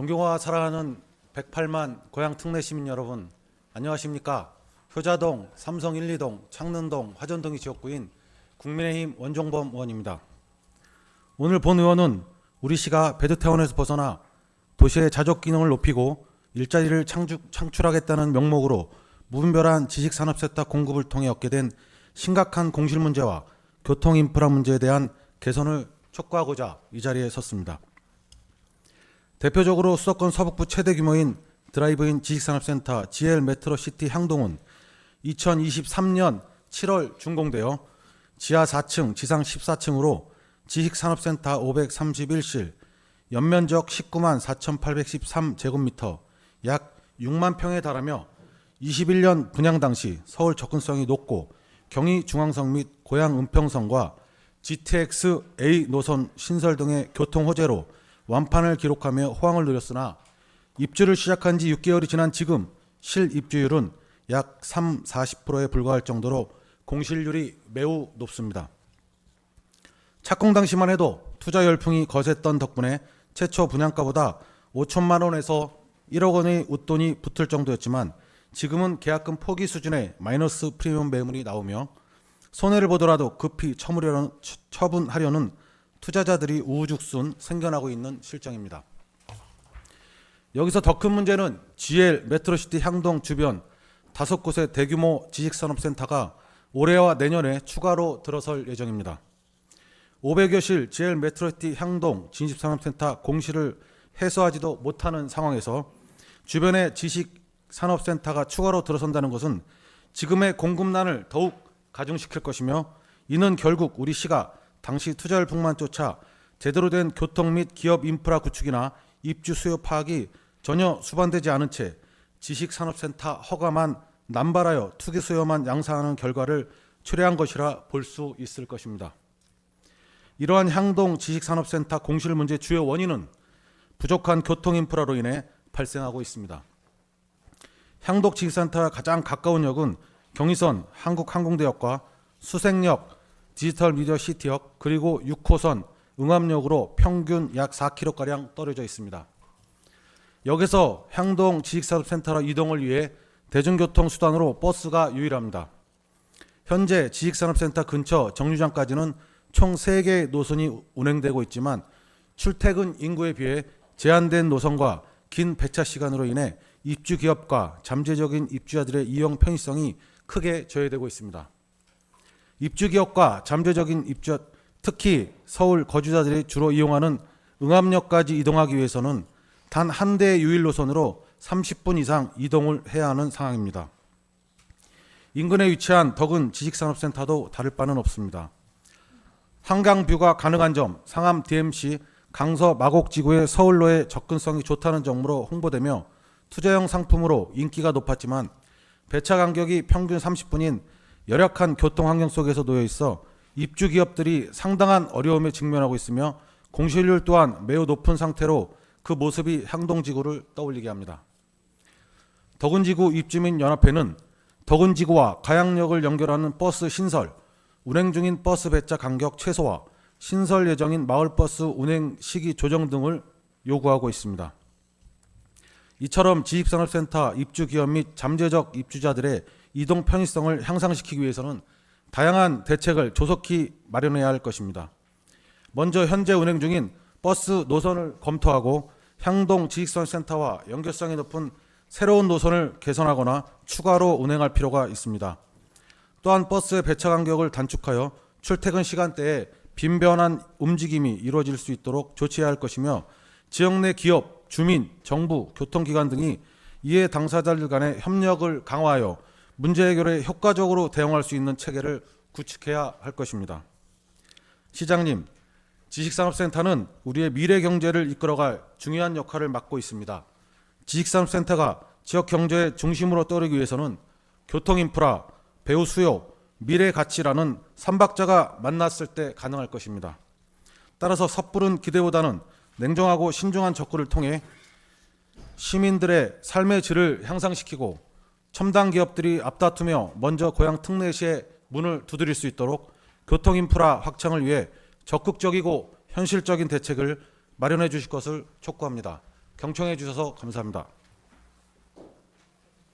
존경과 사랑하는 108만 고향 특내 시민 여러분, 안녕하십니까? 효자동, 삼성 1, 2동, 창릉동, 화전동이 지역구인 국민의힘 원종범 의원입니다. 오늘 본 의원은 우리 시가 베드타운에서 벗어나 도시의 자족 기능을 높이고 일자리를 창주, 창출하겠다는 명목으로 무분별한 지식산업세탁 공급을 통해 얻게 된 심각한 공실 문제와 교통 인프라 문제에 대한 개선을 촉구하고자 이 자리에 섰습니다. 대표적으로 수도권 서북부 최대 규모인 드라이브인 지식산업센터 GL 메트로시티 향동은 2023년 7월 준공되어 지하 4층, 지상 14층으로 지식산업센터 531실, 연면적 19만 4,813제곱미터, 약 6만 평에 달하며 21년 분양 당시 서울 접근성이 높고 경의 중앙성 및 고양 은평선과 GTX A 노선 신설 등의 교통 호재로 완판을 기록하며 호황을 누렸으나 입주를 시작한 지 6개월이 지난 지금 실 입주율은 약 3, 40%에 불과할 정도로 공실률이 매우 높습니다. 착공 당시만 해도 투자 열풍이 거셌던 덕분에 최초 분양가보다 5천만 원에서 1억 원의 웃돈이 붙을 정도였지만 지금은 계약금 포기 수준의 마이너스 프리미엄 매물이 나오며 손해를 보더라도 급히 처분하려는 투자자들이 우후죽순 생겨나고 있는 실정입니다. 여기서 더 큰 문제는 GL 메트로시티 향동 주변 다섯 곳의 대규모 지식산업센터가 올해와 내년에 추가로 들어설 예정입니다. 500여 실 GL 메트로시티 향동 진집산업센터 공실을 해소하지도 못하는 상황에서 주변에 지식산업센터가 추가로 들어선다는 것은 지금의 공급난을 더욱 가중시킬 것이며 이는 결국 우리 시가 당시 투자 열풍만 쫓아 제대로 된 교통 및 기업 인프라 구축이나 입주 수요 파악이 전혀 수반되지 않은 채 지식산업센터 허가만 남발하여 투기 수요만 양산하는 결과를 초래한 것이라 볼 수 있을 것입니다. 이러한 향동 지식산업센터 공실 문제 주요 원인은 부족한 교통 인프라로 인해 발생하고 있습니다. 향동 지식센터와 가장 가까운 역은 경의선 한국항공대역과 수색역 디지털 미디어 시티역 그리고 6호선 응암역으로 평균 약 4km가량 떨어져 있습니다. 역에서 향동 지식산업센터로 이동을 위해 대중교통 수단으로 버스가 유일합니다. 현재 지식산업센터 근처 정류장까지는 총 3개의 노선이 운행되고 있지만 출퇴근 인구에 비해 제한된 노선과 긴 배차 시간으로 인해 입주 기업과 잠재적인 입주자들의 이용 편의성이 크게 저해되고 있습니다. 입주 기업과 잠재적인 입주 특히 서울 거주자들이 주로 이용하는 응암역까지 이동하기 위해서는 단 한 대의 유일 노선으로 30분 이상 이동을 해야 하는 상황입니다. 인근에 위치한 덕은 지식산업센터도 다를 바는 없습니다. 한강뷰가 가능한 점, 상암 DMC 강서 마곡지구의 서울로의 접근성이 좋다는 점으로 홍보되며 투자형 상품으로 인기가 높았지만 배차 간격이 평균 30분인 열악한 교통 환경 속에서 놓여 있어 입주 기업들이 상당한 어려움에 직면하고 있으며 공실률 또한 매우 높은 상태로 그 모습이 향동지구를 떠올리게 합니다. 덕은지구 입주민 연합회는 덕은지구와 가양역을 연결하는 버스 신설, 운행 중인 버스 배차 간격 최소화, 신설 예정인 마을버스 운행 시기 조정 등을 요구하고 있습니다. 이처럼 지식산업센터 입주 기업 및 잠재적 입주자들의 이동 편의성을 향상시키기 위해서는 다양한 대책을 조속히 마련해야 할 것입니다. 먼저 현재 운행 중인 버스 노선을 검토하고 향동 지식산업센터와 연결성이 높은 새로운 노선을 개선하거나 추가로 운행할 필요가 있습니다. 또한 버스의 배차 간격을 단축하여 출퇴근 시간대에 빈변한 움직임이 이루어질 수 있도록 조치해야 할 것이며 지역 내 기업, 주민, 정부, 교통기관 등이 이해 당사자들 간의 협력을 강화하여 문제 해결에 효과적으로 대응할 수 있는 체계를 구축해야 할 것입니다. 시장님, 지식산업센터는 우리의 미래 경제를 이끌어갈 중요한 역할을 맡고 있습니다. 지식산업센터가 지역 경제의 중심으로 떠오르기 위해서는 교통 인프라, 배우 수요, 미래 가치라는 삼박자가 만났을 때 가능할 것입니다. 따라서 섣부른 기대보다는 냉정하고 신중한 접근을 통해 시민들의 삶의 질을 향상시키고 첨단 기업들이 앞다투며 먼저 고향 특례시의 문을 두드릴 수 있도록 교통 인프라 확장을 위해 적극적이고 현실적인 대책을 마련해 주실 것을 촉구합니다. 경청해 주셔서 감사합니다.